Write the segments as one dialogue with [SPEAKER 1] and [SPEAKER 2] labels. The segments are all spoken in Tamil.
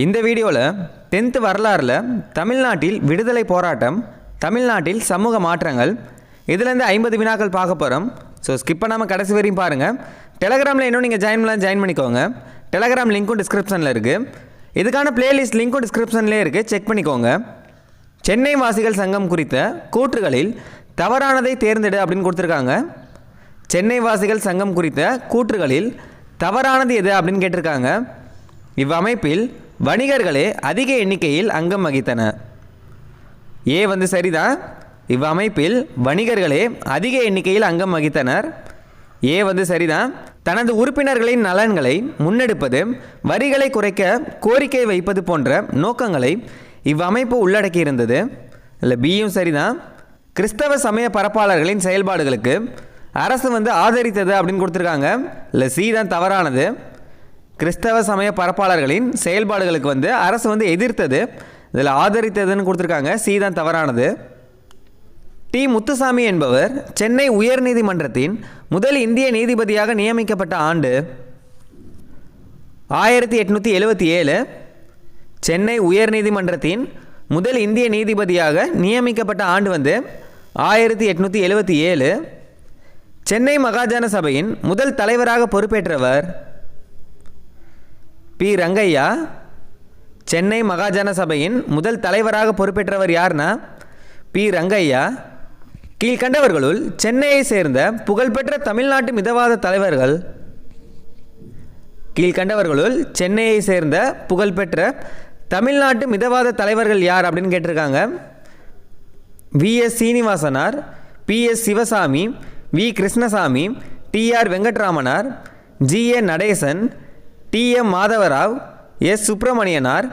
[SPEAKER 1] இந்த வீடியோவில் டென்த்து வரலாறில் தமிழ்நாட்டில் விடுதலை போராட்டம் தமிழ்நாட்டில் சமூக மாற்றங்கள் இதுலேருந்து ஐம்பது வினாக்கள் பார்க்க போகிறோம் ஸோ ஸ்கிப் பண்ணாமல் கடைசி வரையும் பாருங்கள் டெலகிராமில் இன்னும் நீங்கள் ஜாயின் பண்ணலாம் ஜாயின் பண்ணிக்கோங்க. டெலகிராம் லிங்க்கும் டிஸ்கிரிப்ஷனில் இருக்குது இதுக்கான பிளேலிஸ்ட் லிங்க்கும் டிஸ்கிரிப்ஷன்லேயே இருக்குது செக் பண்ணிக்கோங்க. சென்னை வாசிகள் சங்கம் குறித்த கூற்றுகளில் தவறானதை தேர்ந்தெடு அப்படின்னு கொடுத்துருக்காங்க. சென்னை வாசிகள் சங்கம் குறித்த கூற்றுகளில் தவறானது எது அப்படின்னு கேட்டிருக்காங்க. இவ்வமைப்பில் வணிகர்களே அதிக எண்ணிக்கையில் அங்கம் வகித்தன. ஏ வந்து சரிதான் இவ்வமைப்பில் வணிகர்களே அதிக எண்ணிக்கையில் அங்கம் வகித்தனர். ஏ வந்து சரிதான் தனது உறுப்பினர்களின் நலன்களை முன்னெடுப்பது வரிகளை குறைக்க கோரிக்கை வைப்பது போன்ற நோக்கங்களை இவ்வமைப்பு உள்ளடக்கியிருந்தது. இல்லை பியும் சரிதான் கிறிஸ்தவ சமய பரப்பாளர்களின் செயல்பாடுகளுக்கு அரசு வந்து ஆதரித்தது அப்படின்னு கொடுத்துருக்காங்க. இல்லை சி தான் தவறானது. கிறிஸ்தவ சமய பரப்பாளர்களின் செயல்பாடுகளுக்கு வந்து அரசு வந்து எதிர்த்தது. இதில் ஆதரித்ததுன்னு கொடுத்துருக்காங்க. சி தான் தவறானது. டி முத்துசாமி என்பவர் சென்னை உயர்நீதிமன்றத்தின் முதல் இந்திய நீதிபதியாக நியமிக்கப்பட்ட ஆண்டு ஆயிரத்தி எட்நூற்றி எழுபத்தி ஏழு சென்னை உயர்நீதிமன்றத்தின் முதல் இந்திய நீதிபதியாக நியமிக்கப்பட்ட ஆண்டு வந்து ஆயிரத்தி எட்நூற்றி எழுபத்தி ஏழு சென்னை மகாஜன சபையின் முதல் தலைவராக பொறுப்பேற்றவர் பி. ரங்கையா சென்னை மகாஜன சபையின் முதல் தலைவராக பொறுப்பேற்றவர் யார்னா பி. ரங்கையா கீழ்கண்டவர்களுள் சென்னையை சேர்ந்த புகழ்பெற்ற தமிழ்நாட்டு மிதவாத தலைவர்கள் கீழ்கண்டவர்களுள் சென்னையை சேர்ந்த புகழ்பெற்ற தமிழ்நாட்டு மிதவாத தலைவர்கள் யார் அப்படின்னு கேட்டிருக்காங்க. V. S. சீனிவாசனார் P. S. Sivasamy V. Krishnasamy T. R. வெங்கட்ராமனார் G. A. Natesan T. M. Madhavarao S Subramaniyanar.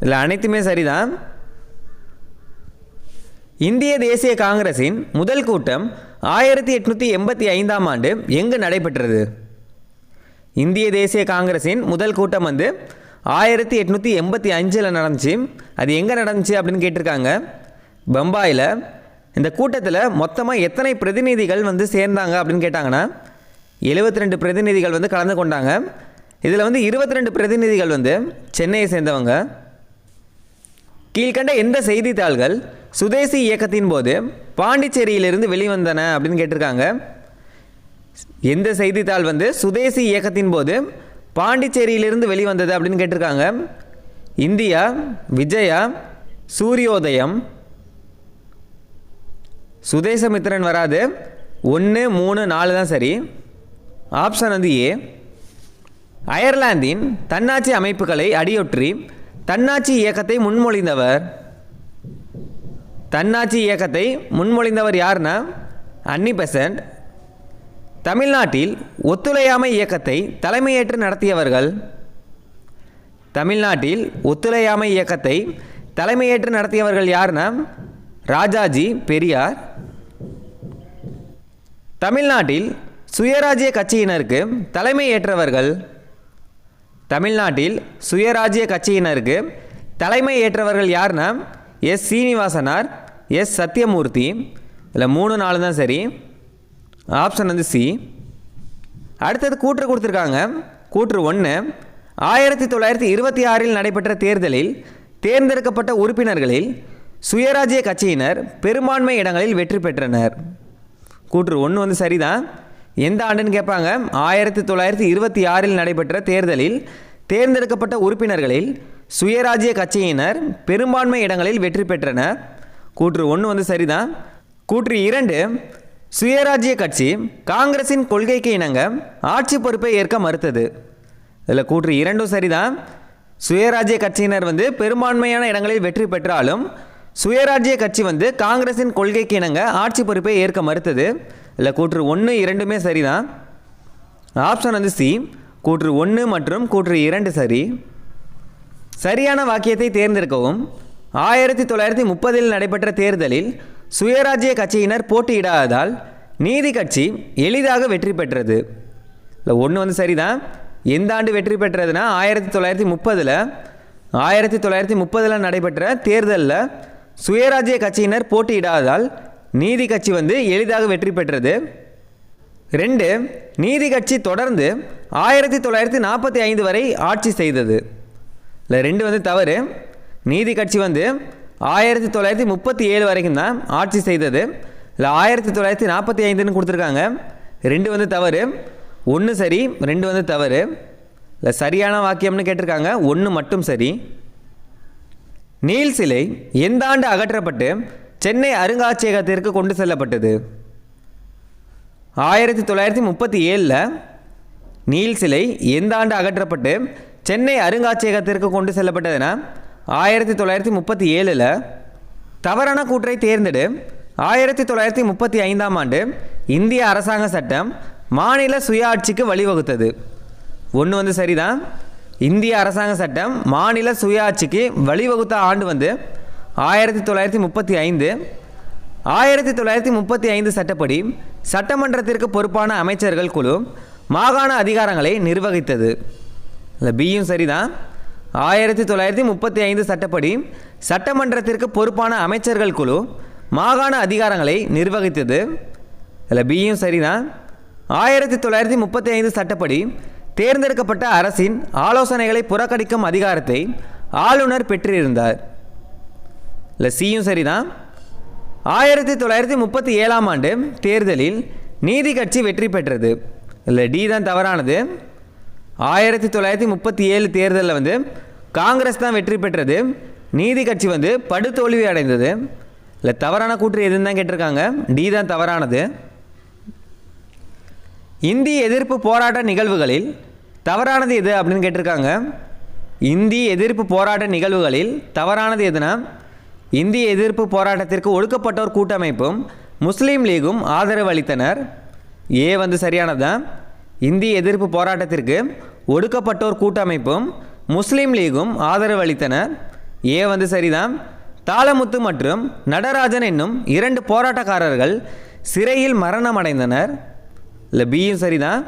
[SPEAKER 1] இதில் அனைத்துமே சரிதான். இந்திய தேசிய காங்கிரசின் முதல் கூட்டம் ஆயிரத்தி எட்நூற்றி எண்பத்தி ஐந்தாம் ஆண்டு எங்கு நடைபெற்றது? இந்திய தேசிய காங்கிரஸின் முதல் கூட்டம் வந்து ஆயிரத்தி எட்நூற்றி எண்பத்தி அஞ்சில் நடந்துச்சு. அது எங்கே நடந்துச்சு அப்படின்னு கேட்டிருக்காங்க. பம்பாயில் இந்த கூட்டத்தில் மொத்தமாக எத்தனை பிரதிநிதிகள் வந்து சேர்ந்தாங்க அப்படின்னு கேட்டாங்கன்னா எழுபத்தி ரெண்டு பிரதிநிதிகள் வந்து கலந்து கொண்டாங்க. இதில் வந்து இருபத்தி ரெண்டு பிரதிநிதிகள் வந்து சென்னையை சேர்ந்தவங்க. கீழ்கண்ட எந்த செய்தித்தாள்கள் சுதேசி இயக்கத்தின் போது பாண்டிச்சேரியிலிருந்து வெளிவந்தன அப்படின்னு கேட்டிருக்காங்க. எந்த செய்தித்தாள் வந்து சுதேசி இயக்கத்தின் போது பாண்டிச்சேரியிலிருந்து வெளிவந்தது அப்படின்னு கேட்டிருக்காங்க. இந்தியா விஜயா சூரியோதயம். சுதேசமித்திரன் வராது. ஒன்று மூணு நாலு தான் சரி. ஆப்ஷன் வந்து ஏ. அயர்லாந்தின் தன்னாட்சி அமைப்புகளை அடியொற்றி தன்னாட்சி இயக்கத்தை முன்மொழிந்தவர். தன்னாட்சி இயக்கத்தை முன்மொழிந்தவர் யாருன்னா அன்னி பெசன்ட். தமிழ்நாட்டில் ஒத்துழையாமை இயக்கத்தை தலைமையேற்று நடத்தியவர்கள். தமிழ்நாட்டில் ஒத்துழையாமை இயக்கத்தை தலைமையேற்று நடத்தியவர்கள் யாருன்னா ராஜாஜி பெரியார். தமிழ்நாட்டில் சுயராஜ்ய கட்சியினருக்கு தலைமை ஏற்றவர்கள் தமிழ்நாட்டில் சுயராஜ்ய கட்சியினருக்கு தலைமை ஏற்றவர்கள் யாருன்னா எஸ். சீனிவாசனார் எஸ். சத்யமூர்த்தி இதில் மூணு நாலு தான் சரி. ஆப்ஷன் வந்து சி. அடுத்தது கூற்று கொடுத்துருக்காங்க. கூற்று ஒன்று ஆயிரத்தி தொள்ளாயிரத்தி இருபத்தி ஆறில் நடைபெற்ற தேர்தலில் தேர்ந்தெடுக்கப்பட்ட உறுப்பினர்களில் சுயராஜ்ய கட்சியினர் பெரும்பான்மை இடங்களில் வெற்றி பெற்றனர். கூற்று ஒன்று வந்து சரிதான். எந்த ஆண்டுன்னு கேட்பாங்க? ஆயிரத்தி தொள்ளாயிரத்தி இருபத்தி ஆறில் நடைபெற்ற தேர்தலில் தேர்ந்தெடுக்கப்பட்ட உறுப்பினர்களில் சுயராஜ்ய கட்சியினர் பெரும்பான்மை இடங்களில் வெற்றி பெற்றனர் கூற்று ஒன்று வந்து சரிதான். கூற்று இரண்டு சுயராஜ்ய கட்சி காங்கிரசின் கொள்கைக்கு இணங்க ஆட்சி பொறுப்பை ஏற்க மறுத்தது. இதில் கூற்று இரண்டும் சரிதான். சுயராஜ்ய கட்சியினர் வந்து பெரும்பான்மையான இடங்களில் வெற்றி பெற்றாலும் சுயராஜ்ய கட்சி வந்து காங்கிரஸின் கொள்கைக்கு இணங்க ஆட்சி பொறுப்பை ஏற்க மறுத்தது. இல்லை கூற்று ஒன்று இரண்டுமே சரிதான். ஆப்ஷன் வந்து சி. கூற்று ஒன்று மற்றும் கூற்று இரண்டு சரி. சரியான வாக்கியத்தை தேர்ந்தெடுக்கவும். ஆயிரத்தி தொள்ளாயிரத்தி முப்பதில் நடைபெற்ற தேர்தலில் சுயராஜ்ய கட்சியினர் போட்டியிடாததால் நீதி கட்சி எளிதாக வெற்றி பெற்றது. இல்லை ஒன்று வந்து சரிதான். எந்த ஆண்டு வெற்றி பெற்றதுன்னா ஆயிரத்தி தொள்ளாயிரத்தி முப்பதில். ஆயிரத்தி தொள்ளாயிரத்தி முப்பதில் நடைபெற்ற தேர்தலில் சுயராஜ்ய கட்சியினர் போட்டியிடாததால் நீதி கட்சி வந்து எளிதாக வெற்றி பெற்றது. ரெண்டு நீதி கட்சி தொடர்ந்து ஆயிரத்தி தொள்ளாயிரத்தி நாற்பத்தி ஐந்து வரை ஆட்சி செய்தது. இல்லை ரெண்டு வந்து தவறு. நீதி கட்சி வந்து ஆயிரத்தி தொள்ளாயிரத்தி முப்பத்தி ஏழு வரைக்கும் தான் ஆட்சி செய்தது. இல்லை ஆயிரத்தி தொள்ளாயிரத்தி நாற்பத்தி ஐந்துன்னு கொடுத்துருக்காங்க. ரெண்டு வந்து தவறு. ஒன்று சரி ரெண்டு வந்து தவறு. இல்லை சரியான வாக்கியம்னு கேட்டிருக்காங்க. ஒன்று மட்டும் சரி. நீல் சிலை எந்த ஆண்டு அகற்றப்பட்டு சென்னை அருங்காட்சியகத்திற்கு கொண்டு செல்லப்பட்டது? ஆயிரத்தி தொள்ளாயிரத்தி முப்பத்தி ஏழில் நீல் சிலை எந்த ஆண்டு அகற்றப்பட்டு சென்னை அருங்காட்சியகத்திற்கு கொண்டு செல்லப்பட்டதுன்னா ஆயிரத்தி தொள்ளாயிரத்தி முப்பத்தி ஏழில் தவறான கூற்றை தேர்ந்தெடு ஆயிரத்தி தொள்ளாயிரத்தி முப்பத்தி ஐந்தாம் ஆண்டு இந்திய அரசாங்க சட்டம் மாநில சுயாட்சிக்கு வழிவகுத்தது. ஒன்று வந்து சரிதான். இந்திய அரசாங்க சட்டம் மாநில சுயாட்சிக்கு வழிவகுத்த ஆண்டு வந்து ஆயிரத்தி தொள்ளாயிரத்தி முப்பத்தி ஐந்து. ஆயிரத்தி தொள்ளாயிரத்தி முப்பத்தி ஐந்து சட்டப்படி சட்டமன்றத்திற்கு பொறுப்பான அமைச்சர்கள் குழு மாகாண அதிகாரங்களை நிர்வகித்தது. இல்லை பியும் சரிதான். ஆயிரத்தி தொள்ளாயிரத்தி முப்பத்தி ஐந்து சட்டப்படி சட்டமன்றத்திற்கு பொறுப்பான அமைச்சர்கள் குழு மாகாண அதிகாரங்களை நிர்வகித்தது. இல்லை பியும் சரிதான். ஆயிரத்தி தொள்ளாயிரத்தி முப்பத்தி ஐந்து சட்டப்படி தேர்ந்தெடுக்கப்பட்ட அரசின் ஆலோசனைகளை புறக்கணிக்கும் அதிகாரத்தை ஆளுநர் பெற்றிருந்தார். இல்லை சியும் சரிதான். ஆயிரத்தி தொள்ளாயிரத்தி முப்பத்தி ஏழாம் ஆண்டு தேர்தலில் நீதி கட்சி வெற்றி பெற்றது. இல்லை டி தான் தவறானது. ஆயிரத்தி தொள்ளாயிரத்தி முப்பத்தி ஏழு தேர்தலில் வந்து காங்கிரஸ் தான் வெற்றி பெற்றது. நீதி கட்சி வந்து படுதோல்வி அடைந்தது. இல்லை தவறான கூற்று எதுன்னு தான் கேட்டிருக்காங்க. டி தான் தவறானது. இந்திய எதிர்ப்பு போராட்ட நிகழ்வுகளில் தவறானது எது அப்படின்னு கேட்டிருக்காங்க. இந்தி எதிர்ப்பு போராட்ட நிகழ்வுகளில் தவறானது எதுனா? இந்திய எதிர்ப்பு போராட்டத்திற்கு ஒடுக்கப்பட்டோர் கூட்டமைப்பும் முஸ்லீம் லீகும் ஆதரவு அளித்தனர். ஏ வந்து சரியானது? தான் இந்திய எதிர்ப்பு போராட்டத்திற்கு ஒடுக்கப்பட்டோர் கூட்டமைப்பும் முஸ்லீம் லீகும் ஆதரவு அளித்தனர். ஏ வந்து சரிதான் தாளமுத்து மற்றும் நடராஜன் என்னும் இரண்டு போராட்டக்காரர்கள் சிறையில் மரணம் அடைந்தனர் இல்லை பியும் சரிதான்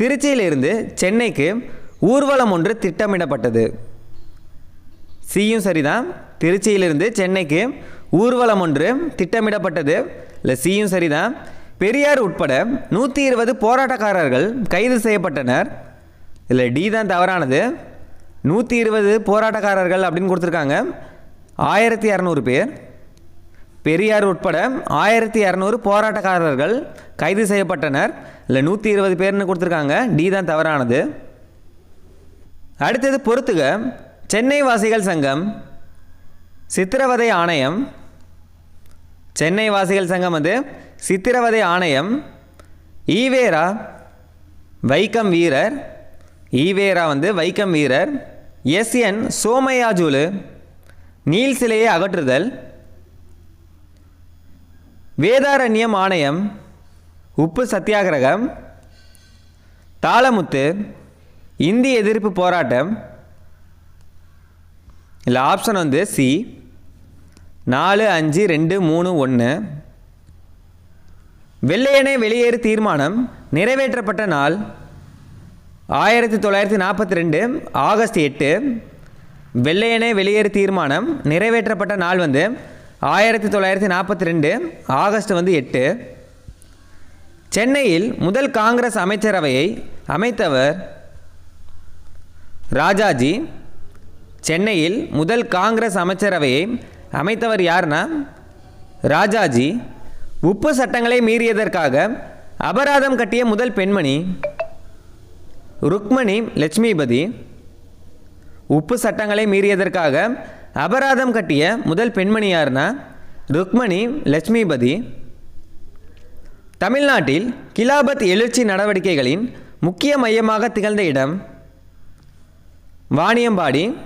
[SPEAKER 1] திருச்சியிலிருந்து சென்னைக்கு ஊர்வலம் ஒன்று திட்டமிடப்பட்டது. சியும் சரிதான். திருச்சியிலிருந்து சென்னைக்கு ஊர்வலம் ஒன்று திட்டமிடப்பட்டது. இல்லை சியும் சரிதான். பெரியார் உட்பட நூற்றி இருபது போராட்டக்காரர்கள் கைது செய்யப்பட்டனர். இல்லை டி தான் தவறானது. நூற்றி இருபது போராட்டக்காரர்கள் அப்படின்னு கொடுத்துருக்காங்க. ஆயிரத்தி இரநூறு பேர். பெரியார் உட்பட ஆயிரத்தி இரநூறு போராட்டக்காரர்கள் கைது செய்யப்பட்டனர். இல்லை நூற்றி இருபது பேர்னு கொடுத்துருக்காங்க. டி தான் தவறானது. அடுத்தது பொறுத்துக. சென்னை வாசிகள் சங்கம் சித்திரவதை ஆணையம். சென்னை வாசிகள் சங்கம் வந்து சித்திரவதை ஆணையம். ஈவேரா வைக்கம் வீரர். ஈவேரா வந்து வைக்கம் வீரர். எஸ் என் நீல் சிலையை அகற்றுதல். வேதாரண்யம் ஆணையம் உப்பு சத்தியாகிரகம் தாளமுத்து இந்தி எதிர்ப்பு போராட்டம் இல்லை ஆப்ஷன் வந்து சி நாலு அஞ்சு ரெண்டு மூணு ஒன்று வெள்ளையனே வெளியேறு தீர்மானம் நிறைவேற்றப்பட்ட நாள் ஆயிரத்தி தொள்ளாயிரத்தி நாற்பத்தி ரெண்டு ஆகஸ்ட் எட்டு. வெள்ளையனே வெளியேறு தீர்மானம் நிறைவேற்றப்பட்ட நாள் வந்து ஆயிரத்தி தொள்ளாயிரத்தி நாற்பத்தி ரெண்டு ஆகஸ்ட் வந்து எட்டு. சென்னையில் முதல் காங்கிரஸ் அமைச்சரவையை அமைத்தவர் ராஜாஜி. சென்னையில் முதல் காங்கிரஸ் அமைச்சரவையை அமைத்தவர் யாருன்னா ராஜாஜி. உப்பு சட்டங்களை மீறியதற்காக அபராதம் கட்டிய முதல் பெண்மணி ருக்மணி லட்சுமிபதி. உப்பு சட்டங்களை மீறியதற்காக அபராதம் கட்டிய முதல் பெண்மணி யாருன்னா ருக்மணி லட்சுமிபதி. தமிழ்நாட்டில் கிலாபத் எழுச்சி நடவடிக்கைகளின் முக்கிய மையமாக திகழ்ந்த இடம் வாணியம்பாடி.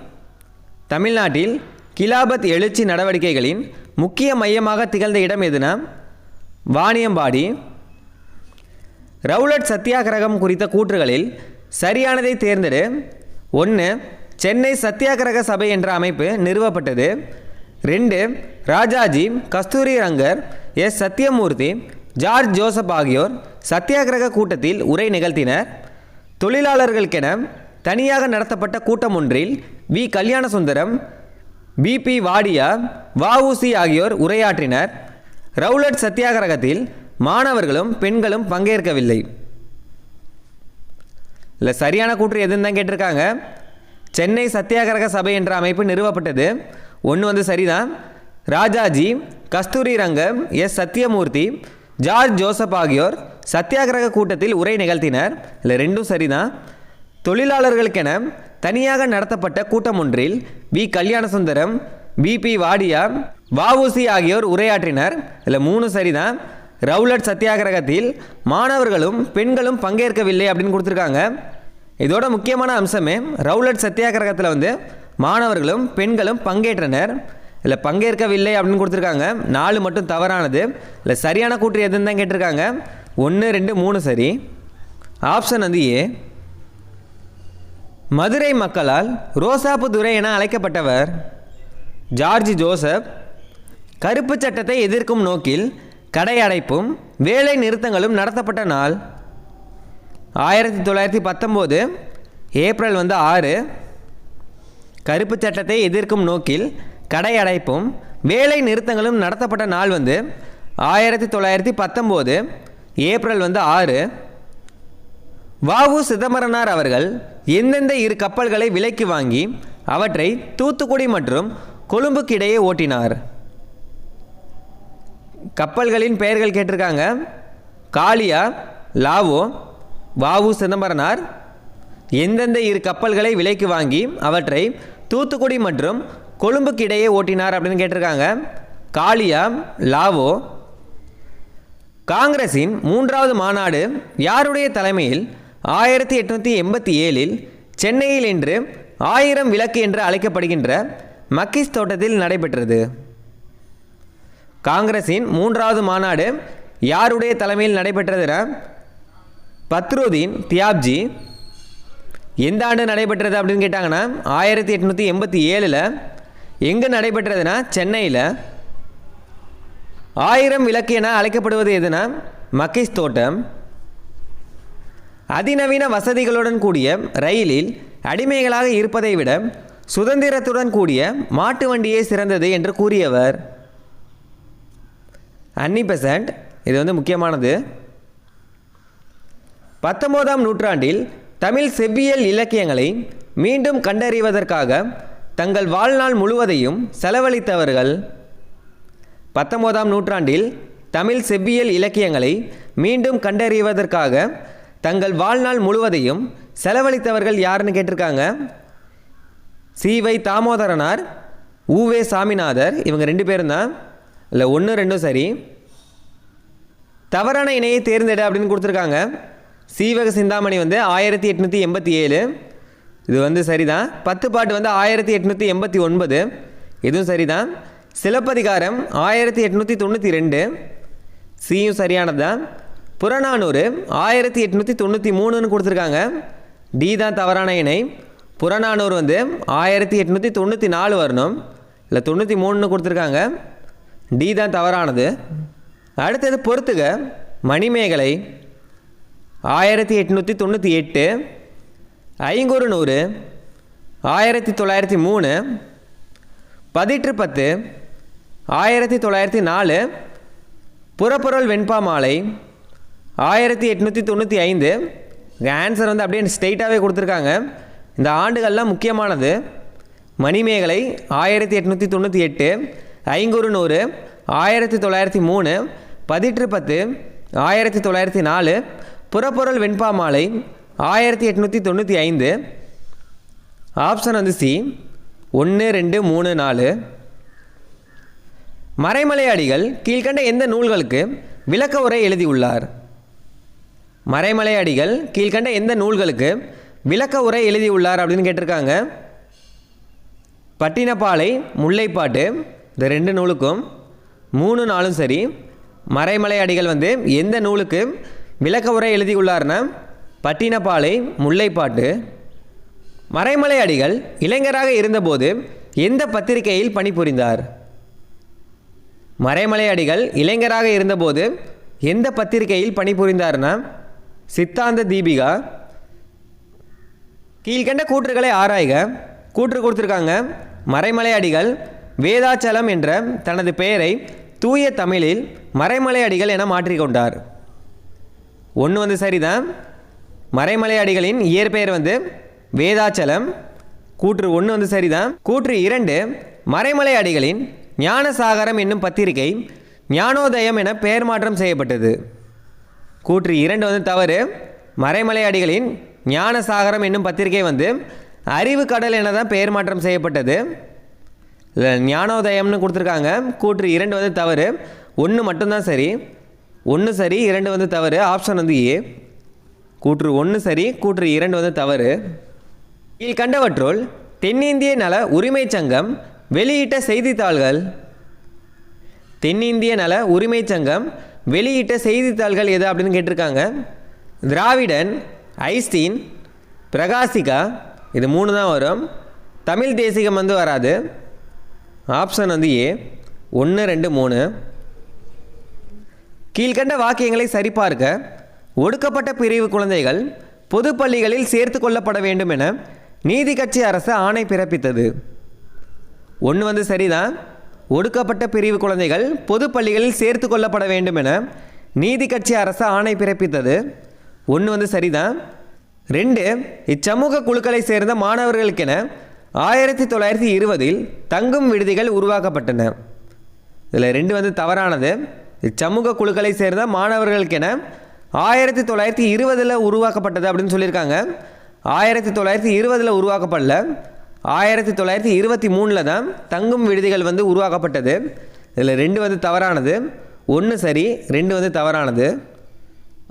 [SPEAKER 1] தமிழ்நாட்டில் கிலாபத் எழுச்சி நடவடிக்கைகளின் முக்கிய மையமாக திகழ்ந்த இடம் எதுனா வாணியம்பாடி. ரவுலட் சத்தியாகிரகம் குறித்த கூற்றுகளில் சரியானதை தேர்ந்தெடு. ஒன்று சென்னை சத்தியாகிரக சபை என்ற அமைப்பு நிறுவப்பட்டது. ரெண்டு Rajaji Kasturi Rangar S. Sathyamurthy George Joseph ஆகியோர் சத்தியாகிரக கூட்டத்தில் உரை நிகழ்த்தினர். தொழிலாளர்களுக்கென தனியாக நடத்தப்பட்ட கூட்டம் ஒன்றில் V. Kalyanasundaram B P Wadia VOC ஆகியோர் உரையாற்றினர். ரவுலட் சத்தியாகிரகத்தில் மாணவர்களும் பெண்களும் பங்கேற்கவில்லை. இல்லை சரியான கூற்று எதுன்னு தான் கேட்டிருக்காங்க. சென்னை சத்தியாகிரக சபை என்ற அமைப்பு நிறுவப்பட்டது. ஒன்று வந்து சரிதான். Rajaji Kasturi Rangam S. Sathyamurthy George Joseph ஆகியோர் சத்தியாகிரக கூட்டத்தில் உரை நிகழ்த்தினர். இல்லை ரெண்டும் சரிதான். தொழிலாளர்களுக்கென தனியாக நடத்தப்பட்ட கூட்டம் ஒன்றில் V. Kalyanasundaram B P Wadia VOC ஆகியோர் உரையாற்றினர். இதில் மூணு சரிதான். ரவுலட் சத்தியாகிரகத்தில் மாணவர்களும் பெண்களும் பங்கேற்கவில்லை அப்படின்னு கொடுத்துருக்காங்க. இதோட முக்கியமான அம்சமே ரவுலட் சத்தியாகிரகத்தில் வந்து மாணவர்களும் பெண்களும் பங்கேற்றனர். இல்லை பங்கேற்கவில்லை அப்படின்னு கொடுத்துருக்காங்க. நாலு மட்டும் தவறானது. இல்லை சரியான கூற்று எதுன்னு தான் கேட்டிருக்காங்க. ஒன்று ரெண்டு மூணு சரி. ஆப்ஷன் வந்து ஏ. மதுரை மக்களால் ரோசாப்பு துரை என அழைக்கப்பட்டவர் ஜார்ஜ் ஜோசப் கருப்பு சட்டத்தை எதிர்க்கும் நோக்கில் கடை அடைப்பும் வேலை நிறுத்தங்களும் நடத்தப்பட்ட நாள். ஆயிரத்தி தொள்ளாயிரத்தி பத்தொம்போது ஏப்ரல் வந்து ஆறு கருப்பு சட்டத்தை எதிர்க்கும் நோக்கில் கடை அடைப்பும் வேலை நிறுத்தங்களும் நடத்தப்பட்ட நாள் வந்து ஆயிரத்தி தொள்ளாயிரத்தி பத்தொம்போது ஏப்ரல் வந்து ஆறு. வாவு சிதம்பரனார் அவர்கள் எந்தெந்த இரு கப்பல்களை விலைக்கு வாங்கி அவற்றை தூத்துக்குடி மற்றும் கொழும்புக்கு இடையே ஓட்டினார்? கப்பல்களின் பெயர்கள் கேட்டிருக்காங்க. காளியா லாவோ வாவு சிதம்பரனார் எந்தெந்த இரு கப்பல்களை விலைக்கு வாங்கி அவற்றை தூத்துக்குடி மற்றும் கொழும்புக்கு இடையே ஓட்டினார் அப்படின்னு கேட்டிருக்காங்க. காளியா லாவோ. காங்கிரசின் மூன்றாவது மாநாடு யாருடைய தலைமையில்? ஆயிரத்தி எட்நூற்றி எண்பத்தி ஏழில் சென்னையில் இன்று ஆயிரம் விளக்கு என்று அழைக்கப்படுகின்ற மக்கிஸ் தோட்டத்தில் நடைபெற்றது. காங்கிரஸின் மூன்றாவது மாநாடு யாருடைய தலைமையில் நடைபெற்றதுன்னா பத்ருதீன் தியாப்ஜி எந்த ஆண்டு நடைபெற்றது அப்படின்னு கேட்டாங்கன்னா ஆயிரத்தி எட்நூற்றி எண்பத்தி ஏழில் எங்கே நடைபெற்றதுன்னா சென்னையில். ஆயிரம் விளக்கு என அழைக்கப்படுவது எதுனா மக்கிஸ் தோட்டம். அதிநவீன வசதிகளுடன் கூடிய ரயிலில் அடிமைகளாக இருப்பதை விட சுதந்திரத்துடன் கூடிய மாட்டு வண்டியே சிறந்தது என்று கூறியவர். அன்னி பெசன்ட் இது வந்து முக்கியமானது. பத்தொன்பதாம் நூற்றாண்டில் தமிழ் செவ்வியல் இலக்கியங்களை மீண்டும் கண்டறிவதற்காக தங்கள் வாழ்நாள் முழுவதையும் செலவழித்தவர்கள் பத்தொன்பதாம் நூற்றாண்டில் தமிழ் செவ்வியல் இலக்கியங்களை மீண்டும் கண்டறிவதற்காக தங்கள் வாழ்நாள் முழுவதையும் செலவழித்தவர்கள் யாருன்னு கேட்டிருக்காங்க? சிவை தாமோதரனார் ஊவே சாமிநாதர் இவங்க ரெண்டு பேரும் தான். இல்லை ஒன்று ரெண்டும் சரி. தவறான இணையை தேர்ந்தெடு அப்படின்னு கொடுத்துருக்காங்க. சீவக சிந்தாமணி வந்து ஆயிரத்தி எட்நூற்றி எண்பத்தி ஏழு. இது வந்து சரிதான். பத்து பாட்டு வந்து ஆயிரத்தி எட்நூற்றி எண்பத்தி ஒன்பது. இதுவும் சரிதான். சிலப்பதிகாரம் ஆயிரத்தி எட்நூற்றி தொண்ணூற்றி ரெண்டு. சியும் சரியானது தான் புறநானூறு ஆயிரத்தி எட்நூற்றி தொண்ணூற்றி மூணுன்னு கொடுத்துருக்காங்க. டி தான் தவறான இணை. புறநானூறு வந்து ஆயிரத்தி எட்நூற்றி தொண்ணூற்றி நாலு வரணும். இல்லை தொண்ணூற்றி மூணுன்னு கொடுத்துருக்காங்க. டி தான் தவறானது. அடுத்தது பொறுத்துக. மணிமேகலை ஆயிரத்தி எட்நூற்றி தொண்ணூற்றி எட்டு ஐங்கூறு நூறு ஆயிரத்தி தொள்ளாயிரத்தி மூணு பதிற்று பத்து ஆயிரத்தி தொள்ளாயிரத்தி நாலு புறப்பொருள் வெண்பா மாலை ஆயிரத்தி எட்நூற்றி தொண்ணூற்றி ஐந்து. ஆன்சர் வந்து அப்படியே ஸ்ட்ரெயிட்டாகவே கொடுத்துருக்காங்க. இந்த ஆண்டுகள்லாம் முக்கியமானது. மணிமேகலை ஆயிரத்தி எட்நூற்றி தொண்ணூற்றி எட்டு ஐங்குறு நூறு ஆயிரத்தி தொள்ளாயிரத்தி மூணு பதிற்று பத்து ஆயிரத்தி தொள்ளாயிரத்தி நாலு புறப்பொருள் வெண்பா மாலை ஆயிரத்தி எட்நூற்றி தொண்ணூற்றி ஐந்து. ஆப்ஷன் வந்து சி ஒன்று ரெண்டு மூணு நாலு. மறைமலையாடிகள் கீழ்கண்ட எந்த நூல்களுக்கு விளக்க உரை எழுதியுள்ளார்? மறைமலையாடிகள் கீழ்கண்ட எந்த நூல்களுக்கு விளக்க உரை எழுதியுள்ளார் அப்படின்னு கேட்டிருக்காங்க. பட்டினப்பாலை முல்லைப்பாட்டு இந்த ரெண்டு நூலுக்கும் மூணு நாளும் சரி மறைமலையாடிகள் வந்து எந்த நூலுக்கு விளக்க உரை எழுதியுள்ளார்னா பட்டினப்பாலை முல்லைப்பாட்டு. மறைமலை அடிகள் இளைஞராக இருந்தபோது எந்த பத்திரிகையில் பணிபுரிந்தார்? மறைமலை அடிகள் இளைஞராக இருந்தபோது எந்த பத்திரிகையில் பணிபுரிந்தார்னா சித்தாந்த தீபிகா? கீழ்கண்ட கூற்றுகளை ஆராய்க. கூற்று கொடுத்துருக்காங்க மறைமலையடிகள் வேதாச்சலம் என்ற தனது பெயரை தூய தமிழில் மறைமலை அடிகள் என மாற்றிக்கொண்டார். ஒன்று வந்து சரிதான். மறைமலையாடிகளின் இயற்பெயர் வந்து வேதாச்சலம். கூற்று ஒன்று வந்து சரிதான். கூற்று இரண்டு மறைமலை அடிகளின் ஞானசாகரம் என்னும் பத்திரிகை ஞானோதயம் என பெயர் மாற்றம் செய்யப்பட்டது. கூற்று இரண்டு வந்து தவறு மறைமலை அடிகளின் ஞானசாகரம் என்னும் பத்திரிகை வந்து அறிவு கடல் என தான் பெயர் மாற்றம் செய்யப்பட்டது. ஞானோதயம்னு கொடுத்துருக்காங்க. கூற்று இரண்டு வந்து தவறு ஒன்று மட்டும்தான் சரி. ஒன்று சரி இரண்டு வந்து தவறு. ஆப்ஷன் வந்து ஏ கூற்று ஒன்று சரி கூற்று இரண்டு வந்து தவறு. கீழ்கண்டவற்றுள் தென்னிந்திய நல உரிமைச் சங்கம் வெளியிட்ட செய்தித்தாள்கள். தென்னிந்திய நல உரிமைச் சங்கம் வெளியிட்ட செய்தித்தாள்கள் எது அப்படின்னு கேட்டிருக்காங்க? திராவிடன் ஐஸ்டீன் பிரகாசிகா இது மூணு தான் வரும். தமிழ் தேசிகம் வந்து வராது. ஆப்ஷன் வந்து ஏ ஒன்று ரெண்டு மூணு. கீழ்கண்ட வாக்கியங்களை சரிபார்க்க ஒடுக்கப்பட்ட பிரிவு குழந்தைகள் பொது பள்ளிகளில் சேர்த்து கொள்ளப்பட வேண்டும் என நீதி கட்சி அரசு ஆணை பிறப்பித்தது. ஒன்று வந்து சரிதான். ஒடுக்கப்பட்ட பிரிவு குழந்தைகள் பொது பள்ளிகளில் சேர்த்து கொள்ளப்பட வேண்டும் என நீதி கட்சி அரசு ஆணை பிறப்பித்தது. ஒன்று வந்து சரிதான். ரெண்டு இச்சமூக குழுக்களை சேர்ந்த மாணவர்களுக்கென ஆயிரத்தி தொள்ளாயிரத்தி இருபதில் தங்கும் விடுதிகள் உருவாக்கப்பட்டன. இதில் ரெண்டு வந்து தவறானது. இச்சமூக குழுக்களை சேர்ந்த மாணவர்களுக்கென ஆயிரத்தி தொள்ளாயிரத்தி இருபதில் உருவாக்கப்பட்டது அப்படின்னு சொல்லியிருக்காங்க. ஆயிரத்தி தொள்ளாயிரத்தி இருபதில் உருவாக்கப்படல. ஆயிரத்தி தொள்ளாயிரத்தி இருபத்தி மூணில் தான் தங்கும் விடுதிகள் வந்து உருவாக்கப்பட்டது. இதில் ரெண்டு வந்து தவறானது. ஒன்று சரி ரெண்டு வந்து தவறானது.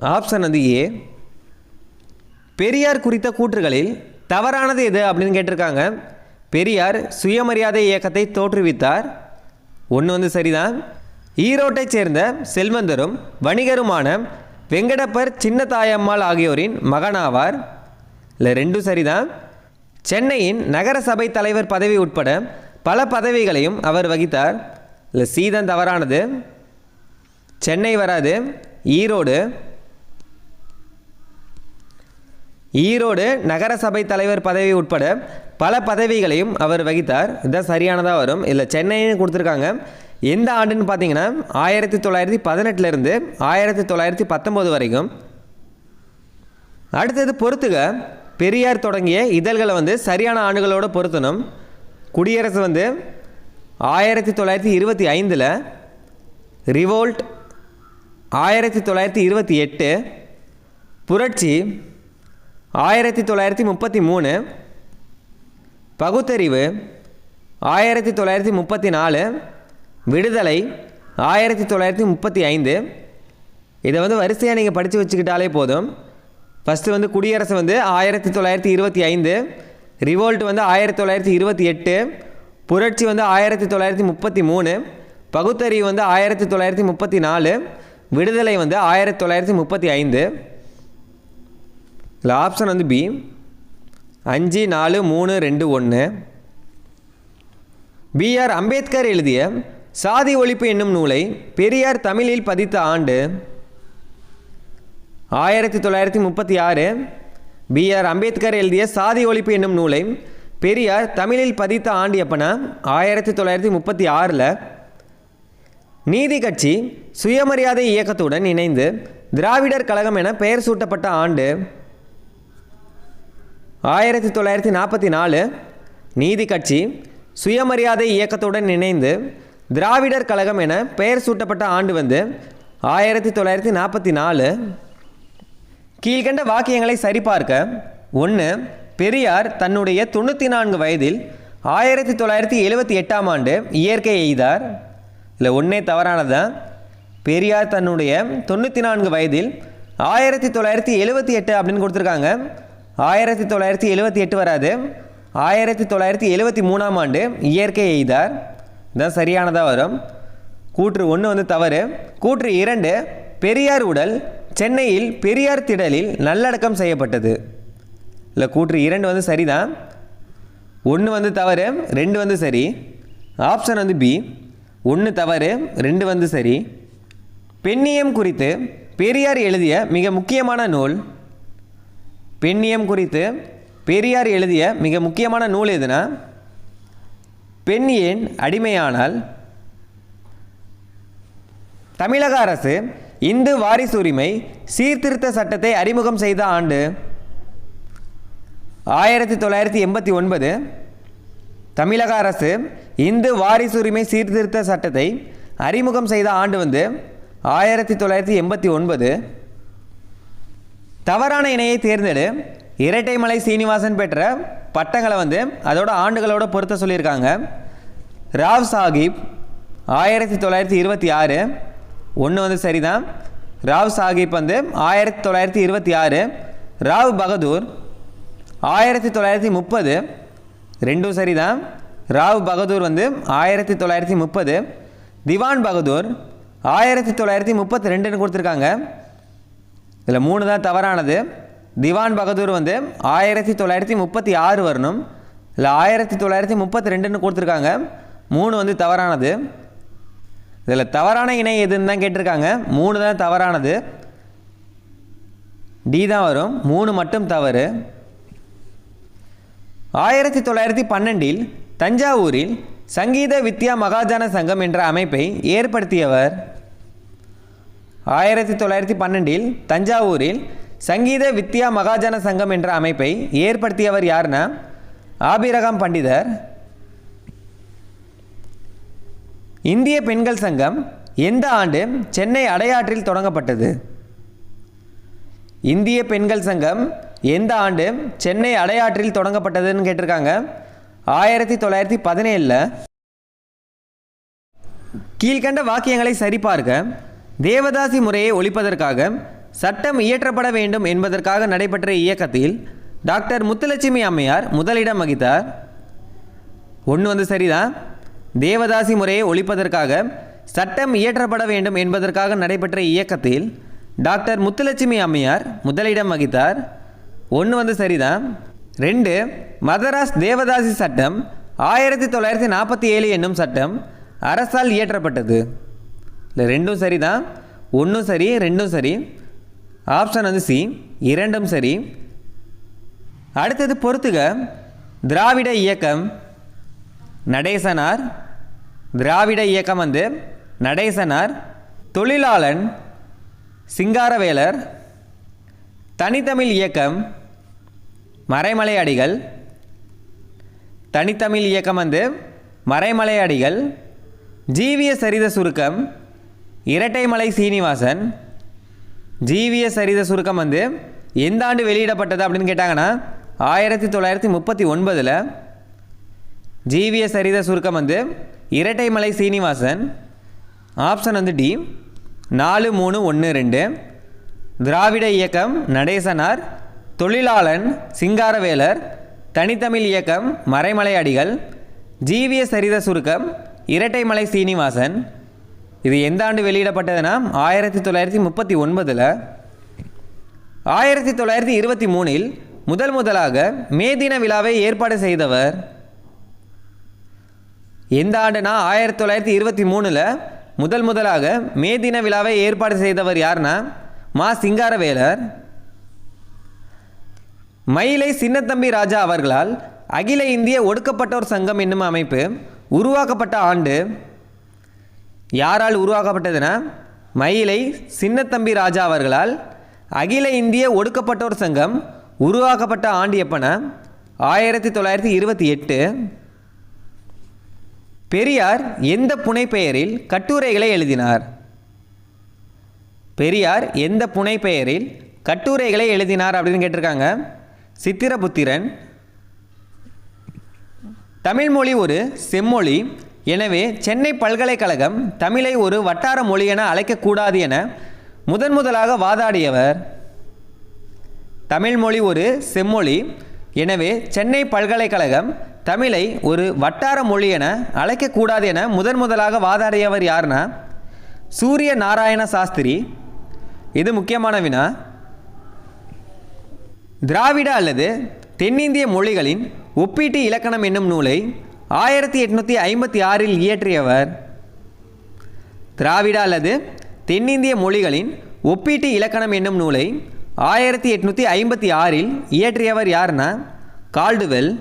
[SPEAKER 1] ஆப்ஷன் வந்து ஏ. பெரியார் குறித்த கூற்றுகளில் தவறானது எது அப்படின்னு கேட்டிருக்காங்க. பெரியார் சுயமரியாதை இயக்கத்தை தோற்றுவித்தார். ஒன்று வந்து சரிதான். ஈரோட்டைச் சேர்ந்த செல்வந்தரும் வணிகருமான வெங்கடப்பர் சின்னத்தாயம்மாள் ஆகியோரின் மகனாவார். இல்லை ரெண்டும் சரிதான். சென்னையின் நகரசபை தலைவர் பதவி உட்பட பல பதவிகளையும் அவர் வகித்தார். இல்லை சீதன் தவறானது. சென்னை வராது. ஈரோடு. ஈரோடு நகரசபை தலைவர் பதவி உட்பட பல பதவிகளையும் அவர் வகித்தார். இதான் சரியானதாக வரும். இல்லை சென்னைன்னு கொடுத்துருக்காங்க. எந்த ஆண்டுன்னு பார்த்தீங்கன்னா ஆயிரத்தி தொள்ளாயிரத்தி பதினெட்டுலேருந்து ஆயிரத்தி தொள்ளாயிரத்தி பத்தொம்போது வரைக்கும். அடுத்தது பொறுத்துக. பெரியார் தொடங்கிய இதழ்களை வந்து சரியான ஆண்டுகளோடு பொருத்தணும். குடியரசு வந்து ஆயிரத்தி தொள்ளாயிரத்தி இருபத்தி ஐந்தில் ரிவோல்ட் ஆயிரத்தி தொள்ளாயிரத்தி இருபத்தி எட்டு. புரட்சி ஆயிரத்தி தொள்ளாயிரத்தி முப்பத்தி மூணு. பகுத்தறிவு ஆயிரத்தி தொள்ளாயிரத்தி முப்பத்தி நாலு. விடுதலை ஆயிரத்தி தொள்ளாயிரத்தி முப்பத்தி ஐந்து. இதை வந்து வரிசையாக நீங்கள் படித்து வச்சுக்கிட்டாலே போதும். ஃபஸ்ட்டு வந்து குடியரசு வந்து ஆயிரத்தி தொள்ளாயிரத்தி இருபத்தி ஐந்து. ரிவோல்ட் வந்து ஆயிரத்தி தொள்ளாயிரத்தி இருபத்தி எட்டு. புரட்சி வந்து ஆயிரத்தி தொள்ளாயிரத்தி முப்பத்தி மூணு. பகுத்தறிவு வந்து ஆயிரத்தி தொள்ளாயிரத்தி முப்பத்தி நாலு. விடுதலை வந்து ஆயிரத்தி தொள்ளாயிரத்தி முப்பத்தி ஐந்து. இதில் ஆப்ஷன் வந்து பி அஞ்சு நாலு மூணு ரெண்டு ஒன்று பிஆர் அம்பேத்கர் எழுதிய சாதி ஒழிப்பு என்னும் நூலை பெரியார் தமிழில் பதித்த ஆண்டு ஆயிரத்தி தொள்ளாயிரத்தி முப்பத்தி ஆறு. பிஆர் அம்பேத்கர் எழுதிய சாதி ஒழிப்பு என்னும் நூலை பெரியார் தமிழில் பதித்த ஆண்டு எப்பனா? ஆயிரத்தி தொள்ளாயிரத்தி முப்பத்தி ஆறில். நீதி கட்சி சுயமரியாதை இயக்கத்துடன் இணைந்து திராவிடர் கழகம் என பெயர் சூட்டப்பட்ட ஆண்டு ஆயிரத்தி தொள்ளாயிரத்தி நாற்பத்தி நாலு. நீதி கட்சி சுயமரியாதை இயக்கத்துடன் இணைந்து திராவிடர் கழகம் என பெயர் சூட்டப்பட்ட ஆண்டு வந்து ஆயிரத்தி தொள்ளாயிரத்தி நாற்பத்தி நாலு. கீழ்கண்ட வாக்கியங்களை சரிபார்க்க ஒன்று பெரியார் தன்னுடைய தொண்ணூற்றி நான்கு வயதில் ஆயிரத்தி தொள்ளாயிரத்தி எழுபத்தி எட்டாம் ஆண்டு இயற்கை எய்தார். இல்லை ஒன்றே தவறானதான் பெரியார் தன்னுடைய தொண்ணூற்றி நான்கு வயதில் ஆயிரத்தி தொள்ளாயிரத்தி எழுபத்தி எட்டு அப்படின்னு கொடுத்துருக்காங்க. ஆயிரத்தி தொள்ளாயிரத்தி எழுபத்தி எட்டு வராது. ஆயிரத்தி தொள்ளாயிரத்தி எழுபத்தி மூணாம் ஆண்டு இயற்கை எய்தார். தான் சரியானதாக வரும். கூற்று ஒன்று வந்து தவறு. கூற்று இரண்டு பெரியார் உடல் சென்னையில் பெரியார் திடலில் நல்லடக்கம் செய்யப்பட்டது. இல்லை கூற்று இரண்டு வந்து சரிதான். ஒன்று வந்து தவறு ரெண்டு வந்து சரி. ஆப்ஷன் வந்து பி ஒன்று தவறு ரெண்டு வந்து சரி. பெண்ணியம் குறித்து பெரியார் எழுதிய மிக முக்கியமான நூல். பெண்ணியம் குறித்து பெரியார் எழுதிய மிக முக்கியமான நூல் எதுனா? பெண் ஏன் அடிமையானால்? தமிழக அரசு இந்து வாரிசுரிமை சீர்திருத்த சட்டத்தை அறிமுகம் செய்த ஆண்டு ஆயிரத்தி தொள்ளாயிரத்தி எண்பத்தி ஒன்பது தமிழக அரசு இந்து வாரிசுரிமை சீர்திருத்த சட்டத்தை அறிமுகம் செய்த ஆண்டு வந்து ஆயிரத்தி தொள்ளாயிரத்தி எண்பத்தி ஒன்பது தவறான இணையை தேர்ந்தெடு இரட்டைமலை சீனிவாசன் பெற்ற பட்டங்களை வந்து அதோட ஆண்டுகளோட பொருத்த சொல்லியிருக்காங்க. ராவ் சாஹிப் ஆயிரத்தி தொள்ளாயிரத்தி இருபத்தி ஆறு. ஒன்று வந்து சரிதான். ராவ் சாஹிப் வந்து ஆயிரத்தி தொள்ளாயிரத்தி இருபத்தி ஆறு. ராவ் பகதூர் ஆயிரத்தி தொள்ளாயிரத்தி முப்பது. ரெண்டும் சரிதான். ராவ் பகதூர் வந்து ஆயிரத்தி தொள்ளாயிரத்தி முப்பது. திவான் பகதூர் ஆயிரத்தி தொள்ளாயிரத்தி முப்பத்தி ரெண்டுன்னு கொடுத்துருக்காங்க. இதில் மூணு தான் தவறானது. திவான் பகதூர் வந்து ஆயிரத்தி தொள்ளாயிரத்தி முப்பத்தி ஆறு வரணும். இல்லை ஆயிரத்தி தொள்ளாயிரத்தி முப்பத்தி ரெண்டுன்னு கொடுத்துருக்காங்க. மூணு வந்து தவறானது. இதில் தவறான இணை எதுன்னு தான் கேட்டிருக்காங்க. மூணு தான் தவறானது. டி தான் வரும். மூணு மட்டும் தவறு. ஆயிரத்தி தொள்ளாயிரத்தி பன்னெண்டில் தஞ்சாவூரில் சங்கீத வித்யா மகாஜன சங்கம் என்ற அமைப்பை ஏற்படுத்தியவர். ஆயிரத்தி தொள்ளாயிரத்தி பன்னெண்டில் தஞ்சாவூரில் சங்கீத வித்யா மகாஜன சங்கம் என்ற அமைப்பை ஏற்படுத்தியவர் யாருன்னா ஆபிரகாம் பண்டிதர். இந்திய பெண்கள் சங்கம் எந்த ஆண்டு சென்னை அடையாற்றில் தொடங்கப்பட்டது? இந்திய பெண்கள் சங்கம் எந்த ஆண்டு சென்னை அடையாற்றில் தொடங்கப்பட்டதுன்னு கேட்டிருக்காங்க. ஆயிரத்தி தொள்ளாயிரத்தி பதினேழில் கீழ்கண்ட வாக்கியங்களை சரிபார்க்க தேவதாசி முறையை ஒழிப்பதற்காக சட்டம் இயற்றப்பட வேண்டும் என்பதற்காக நடைபெற்ற இயக்கத்தில் டாக்டர் முத்துலட்சுமி அம்மையார் முதலிடம் வகித்தார். ஒன்று வந்து சரிதான். தேவதாசி முறையை ஒழிப்பதற்காக சட்டம் இயற்றப்பட வேண்டும் என்பதற்காக நடைபெற்ற இயக்கத்தில் டாக்டர் முத்துலட்சுமி அம்மையார் முதலிடம் வகித்தார். ஒன்று வந்து சரிதான். ரெண்டு மதராஸ் தேவதாசி சட்டம் ஆயிரத்தி தொள்ளாயிரத்தி நாற்பத்தி ஏழு என்னும் சட்டம் அரசால் இயற்றப்பட்டது. இல்லை ரெண்டும் சரிதான். ஒன்றும் சரி ரெண்டும் சரி. ஆப்ஷன் வந்து சி இரண்டும் சரி. அடுத்தது பொறுத்துக. திராவிட இயக்கம் நடேசனார். திராவிட இயக்கம் வந்து நடேசனார் தொழிலாளன் சிங்காரவேலர் தனித்தமிழ் இயக்கம் மறைமலை அடிகள் தனித்தமிழ் இயக்கம் வந்து மறைமலை அடிகள் ஜீவிய சரித சுருக்கம் இரட்டைமலை சீனிவாசன். ஜீவிய சரித சுருக்கம் வந்து எந்த ஆண்டு வெளியிடப்பட்டது அப்படின்னு கேட்டாங்கன்னா ஆயிரத்தி தொள்ளாயிரத்தி முப்பத்தி ஒன்பதில் ஜீவிய சரித சுருக்கம் வந்து இரட்டைமலை சீனிவாசன் ஆப்ஷன் வந்து டி நாலு மூணு ஒன்று ரெண்டு திராவிட இயக்கம் நடேசனார் தொழிலாளன் சிங்காரவேலர் தனித்தமிழ் இயக்கம் மறைமலை அடிகள் ஜீவிய சரித சுருக்கம் இரட்டைமலை சீனிவாசன் இது எந்த ஆண்டு வெளியிடப்பட்டதுன்னா? ஆயிரத்தி தொள்ளாயிரத்தி முப்பத்தி ஒன்பதில். ஆயிரத்தி தொள்ளாயிரத்தி இருபத்தி மூணில் முதல் முதலாக மே தின விழாவை ஏற்பாடு செய்தவர். எந்த ஆண்டுனா ஆயிரத்தி தொள்ளாயிரத்தி இருபத்தி மூணில் முதல் முதலாக மே தின விழாவை ஏற்பாடு செய்தவர் யாருன்னா மா சிங்காரவேலர். மயிலை சின்னத்தம்பி ராஜா அவர்களால் அகில இந்திய ஒடுக்கப்பட்டோர் சங்கம் என்னும் அமைப்பு உருவாக்கப்பட்ட ஆண்டு யாரால் உருவாக்கப்பட்டதுன்னா? மயிலை சின்னத்தம்பி ராஜா அவர்களால் அகில இந்திய ஒடுக்கப்பட்டோர் சங்கம் உருவாக்கப்பட்ட ஆண்டு எப்போனா ஆயிரத்தி தொள்ளாயிரத்தி இருபத்தி எட்டு. பெரியார் எந்த புனைப்பெயரில் கட்டுரைகளை எழுதினார்? பெரியார் எந்த புனைப்பெயரில் கட்டுரைகளை எழுதினார் அப்படின்னு கேட்டிருக்காங்க. சித்திரபுத்திரன். தமிழ்மொழி ஒரு செம்மொழி. எனவே சென்னை பல்கலைக்கழகம் தமிழை ஒரு வட்டார மொழி என அழைக்கக்கூடாது என முதன் முதலாக வாதாடியவர். தமிழ்மொழி ஒரு செம்மொழி. எனவே சென்னை பல்கலைக்கழகம் தமிழை ஒரு வட்டார மொழி என அழைக்கக்கூடாது என முதன் முதலாக வாதாடியவர் யாருன்னா சூரிய நாராயண சாஸ்திரி. இது முக்கியமான வினா. திராவிட அல்லது தென்னிந்திய மொழிகளின் ஒப்பீட்டு இலக்கணம் என்னும் நூலை ஆயிரத்தி எட்நூற்றி ஐம்பத்தி ஆறில் இயற்றியவர் திராவிட அல்லது தென்னிந்திய மொழிகளின் ஒப்பீட்டு இலக்கணம் என்னும் நூலை ஆயிரத்தி எட்நூற்றி ஐம்பத்தி ஆறில் இயற்றியவர் யார்னா? கால்டுவெல்